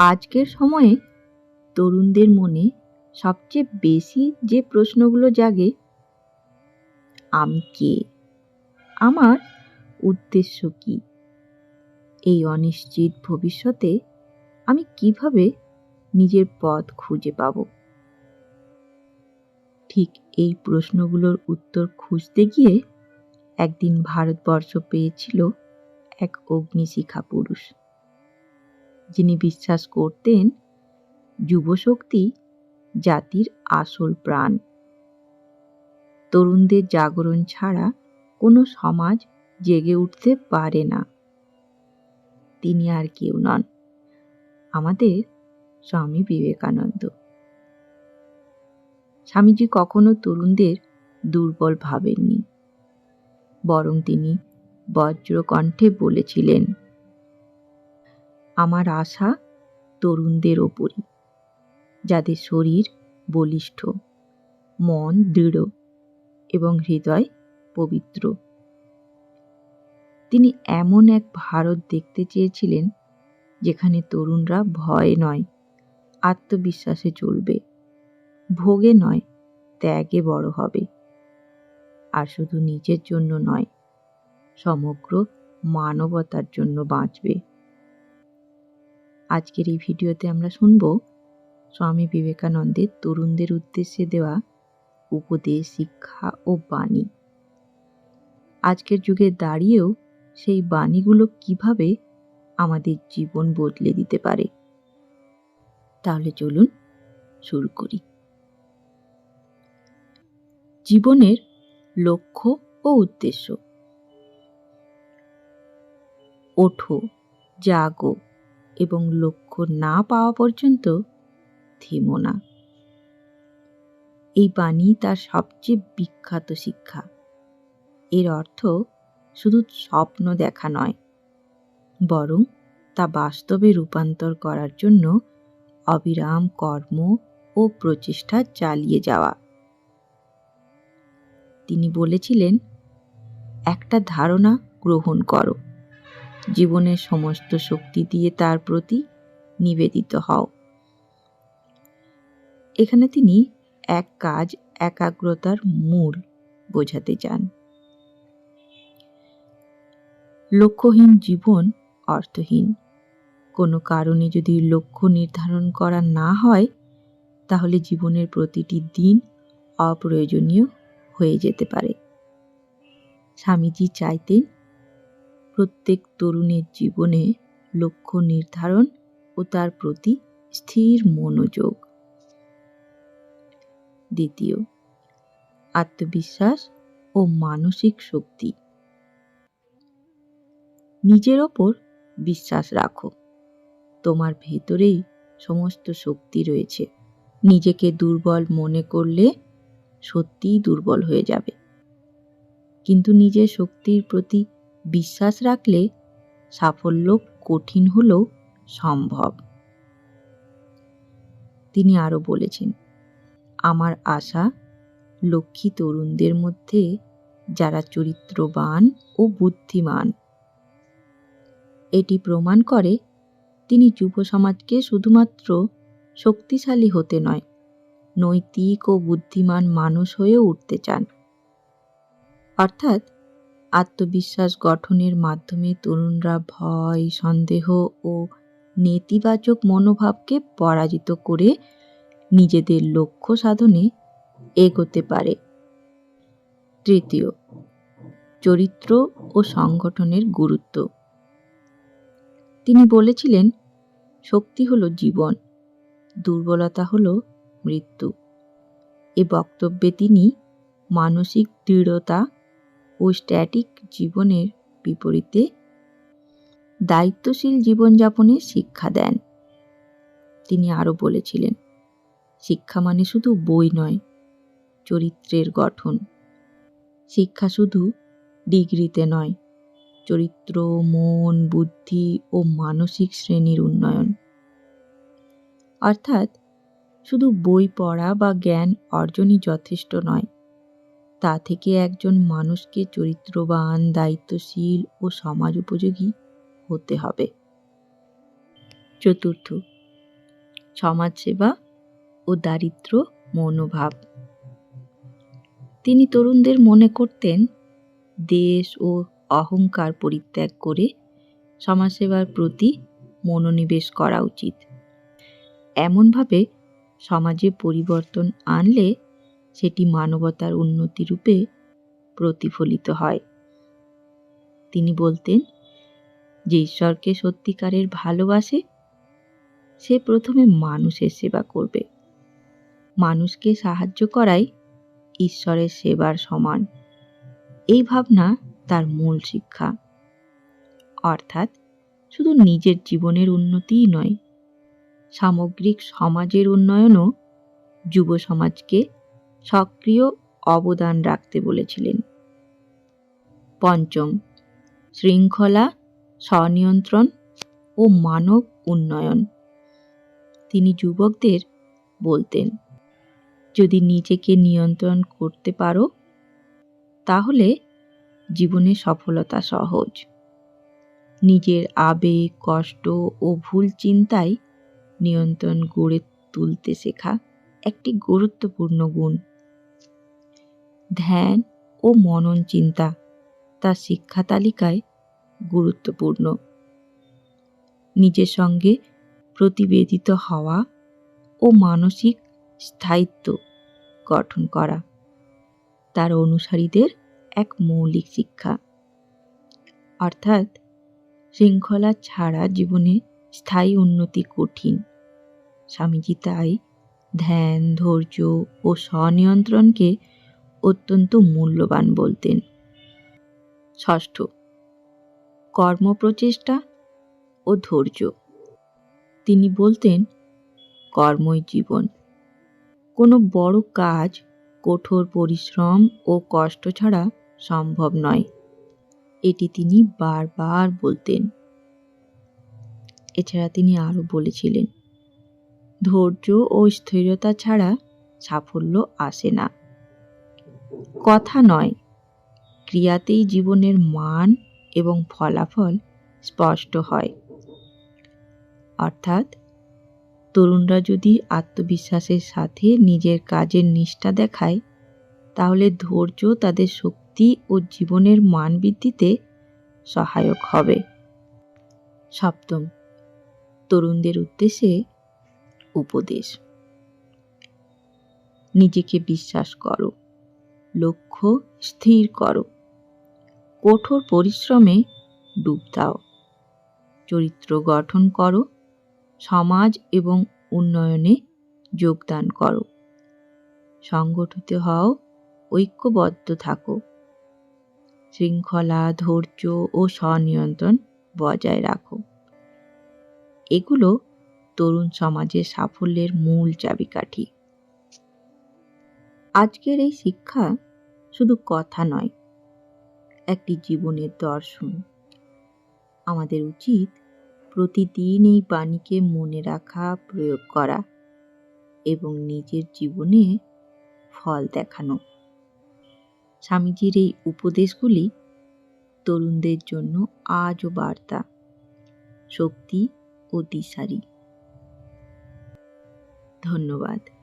আজকের সময়ে তরুণদের মনে সবচেয়ে বেশি যে প্রশ্নগুলো জাগে, আমি কে? আমার উদ্দেশ্য কি? এই অনিশ্চিত ভবিষ্যতে আমি কীভাবে নিজের পথ খুঁজে পাব? ঠিক এই প্রশ্নগুলোর উত্তর খুঁজতে গিয়ে একদিন ভারতবর্ষ পেয়েছিল এক অগ্নিশিখা পুরুষ। যিনি বিশ্বাস করতেন যুবশক্তি জাতির আসল প্রাণ। তরুণদের জাগরণ ছাড়া কোনো সমাজ জেগে উঠতে পারে না। তিনি আর কেউ নন। আমাদের স্বামী বিবেকানন্দ। স্বামীজি কখনো তরুণদের দুর্বল ভাবেননি। বরং তিনি বজ্রকণ্ঠে বলেছিলেন আমার আশা তরুণদের ওপরই, যাদের শরীর বলিষ্ঠ, মন দৃঢ় এবং হৃদয় পবিত্র। তিনি এমন এক ভারত দেখতে চেয়েছিলেন যেখানে তরুণরা ভয় নয়, আত্মবিশ্বাসে চলবে, ভোগে নয়, ত্যাগে বড় হবে। আর শুধু নিজের জন্য নয়, সমগ্র মানবতার জন্য বাঁচবে। আজকের এই ভিডিওতে আমরা শুনব স্বামী বিবেকানন্দের তরুণদের উদ্দেশ্যে দেওয়া উপদেশ, শিক্ষা ও বাণী। আজকের যুগে দাঁড়িয়েও সেই বাণীগুলো কীভাবে আমাদের জীবন বদলে দিতে পারে? তাহলে চলুন শুরু করি। জীবনের লক্ষ্য ও উদ্দেশ্য। ওঠো, জাগো এবং লক্ষ্য না পাওয়া পর্যন্ত থেমো না। এই বাণী তার সবচেয়ে বিখ্যাত শিক্ষা। এর অর্থ শুধু স্বপ্ন দেখা নয়, বরং তা বাস্তবে রূপান্তর করার জন্য অবিরাম কর্ম ও প্রচেষ্টা চালিয়ে যাওয়া। তিনি বলেছিলেন, একটা ধারণা গ্রহণ করো। জীবনের সমস্ত শক্তি দিয়ে তার প্রতি নিবেদিত হও। এখানে তিনি এক কাজ একাগ্রতার মূল বোঝাতে চান। লক্ষ্যহীন জীবন অর্থহীন। কোনো কারণে যদি লক্ষ্য নির্ধারণ করা না হয়, তাহলে জীবনের প্রতিটি দিন অপ্রয়োজনীয় হয়ে যেতে পারে। স্বামীজি চাইতেন প্রত্যেক তরুণের জীবনে লক্ষ্য নির্ধারণ ও তার প্রতি স্থির মনোযোগ। দ্বিতীয়, আত্মবিশ্বাস ও মানসিক শক্তি। নিজের ওপর বিশ্বাস রাখো। তোমার ভেতরেই সমস্ত শক্তি রয়েছে। নিজেকে দুর্বল মনে করলে সত্যিই দুর্বল হয়ে যাবে। কিন্তু নিজের শক্তির প্রতি বিশ্বাস রাখলে সাফল্য কঠিন হলেও সম্ভব। তিনি আরও বলেছেন, আমার আশা লক্ষ্মী তরুণদের মধ্যে যারা চরিত্রবান ও বুদ্ধিমান, এটি প্রমাণ করে তিনি যুব সমাজকে শুধুমাত্র শক্তিশালী হতে নয়, নৈতিক ও বুদ্ধিমান মানুষ হয়ে উঠতে চান। অর্থাৎ আত্মবিশ্বাস গঠনের মাধ্যমে তরুণরা ভয়, সন্দেহ ও নেতিবাচক মনোভাবকে পরাজিত করে নিজেদের লক্ষ্য সাধনে এগোতে পারে। তৃতীয়, চরিত্র ও সংগঠনের গুরুত্ব। তিনি বলেছিলেন, শক্তি হলো জীবন, দুর্বলতা হল মৃত্যু। এ বক্তব্যে তিনি মানসিক দৃঢ়তা ও স্ট্যাটিক জীবনের বিপরীতে দায়িত্বশীল জীবনযাপনে শিক্ষা দেন। তিনি আরও বলেছিলেন, শিক্ষা মানে শুধু বই নয়, চরিত্রের গঠন। শিক্ষা শুধু ডিগ্রিতে নয়, চরিত্র, মন, বুদ্ধি ও মানসিক শ্রেণির উন্নয়ন। অর্থাৎ শুধু বই পড়া বা জ্ঞান অর্জনই যথেষ্ট নয় তা থেকে একজন মানুষকে চরিত্রবান, দায়িত্বশীল ও সমাজ উপযোগী হতে হবে। চতুর্থ, সমাজসেবা ও দারিদ্র মনোভাব। তিনি তরুণদের মনে করতেন, দেশ ও অহংকার পরিত্যাগ করে সমাজসেবার প্রতি মনোনিবেশ করা উচিত। এমনভাবে সমাজে পরিবর্তন আনলে সেটি মানবতার উন্নতি রূপে প্রতিফলিত হয়। তিনি বলতেন, যে ঈশ্বরকে সত্যিকারের ভালোবাসে, সে প্রথমে মানুষের সেবা করবে। মানুষকে সাহায্য করাই ঈশ্বরের সেবার সমান। এই ভাবনা তার মূল শিক্ষা। অর্থাৎ শুধু নিজের জীবনের উন্নতিই নয়, সামগ্রিক সমাজের উন্নয়নও যুব সমাজকে সক্রিয় অবদান রাখতে বলেছিলেন। পঞ্চম, শৃঙ্খলা, স্বনিয়ন্ত্রণ ও মানব উন্নয়ন। তিনি যুবকদের বলতেন, যদি নিজেকে নিয়ন্ত্রণ করতে পারো, তাহলে জীবনে সফলতা সহজ। নিজের আবেগ, কষ্ট ও ভুল চিন্তায় নিয়ন্ত্রণ গড়ে তুলতে শেখা একটি গুরুত্বপূর্ণ গুণ। ধ্যান ও মনন চিন্তা তার শিক্ষা তালিকায় গুরুত্বপূর্ণ। নিজের সঙ্গে প্রতিবেদিত হওয়া ও মানসিক স্থায়িত্ব গঠন করা তার অনুসারীদের এক মৌলিক শিক্ষা। অর্থাৎ শৃঙ্খলা ছাড়া জীবনে স্থায়ী উন্নতি কঠিন। স্বামীজি তাই ধ্যান, ধৈর্য ও স্বনিয়ন্ত্রণকে অত্যন্ত মূল্যবান বলতেন। ষষ্ঠ, কর্মপ্রচেষ্টা ও ধৈর্য। তিনি বলতেন, কর্মই জীবন। কোনো বড় কাজ, কঠোর পরিশ্রম ও কষ্ট ছাড়া সম্ভব নয়। এটি তিনি বারবার বলতেন। এছাড়া তিনি আরও বলেছিলেন, ধৈর্য ও স্থিরতা ছাড়া সাফল্য আসে না। কথা নয়। ক্রিয়াতেই জীবনের মান এবং ফলাফল স্পষ্ট হয়। অর্থাৎ, তরুণরা যদি আত্মবিশ্বাসের সাথে নিজের কাজের নিষ্ঠা দেখায়, তাহলে ধৈর্য তাদের শক্তি ও জীবনের মান বৃদ্ধিতে সহায়ক হবে। সপ্তম, তরুণদের উদ্দেশ্যে উপদেশ। নিজেকে বিশ্বাস করো। লক্ষ্য স্থির করো। কঠোর পরিশ্রমে ডুব দাও। চরিত্র গঠন করো। সমাজ এবং উন্নয়নে যোগদান করো। সংগঠিত হও, ঐক্যবদ্ধ থাকো। শৃঙ্খলা, ধৈর্য ও স্বনিয়ন্ত্রণ বজায় রাখো। এগুলো তরুণ সমাজের সাফল্যের মূল চাবিকাঠি। আজকের এই শিক্ষা শুধু কথা নয়, একটি জীবনের দর্শন। আমাদের উচিত প্রতিদিন এই বাণীকে মনে রাখা, প্রয়োগ করা এবং নিজের জীবনে ফল দেখানো। স্বামীজির এই উপদেশগুলি তরুণদের জন্য আজও বার্তা, শক্তি ও দিশারি। ধন্যবাদ।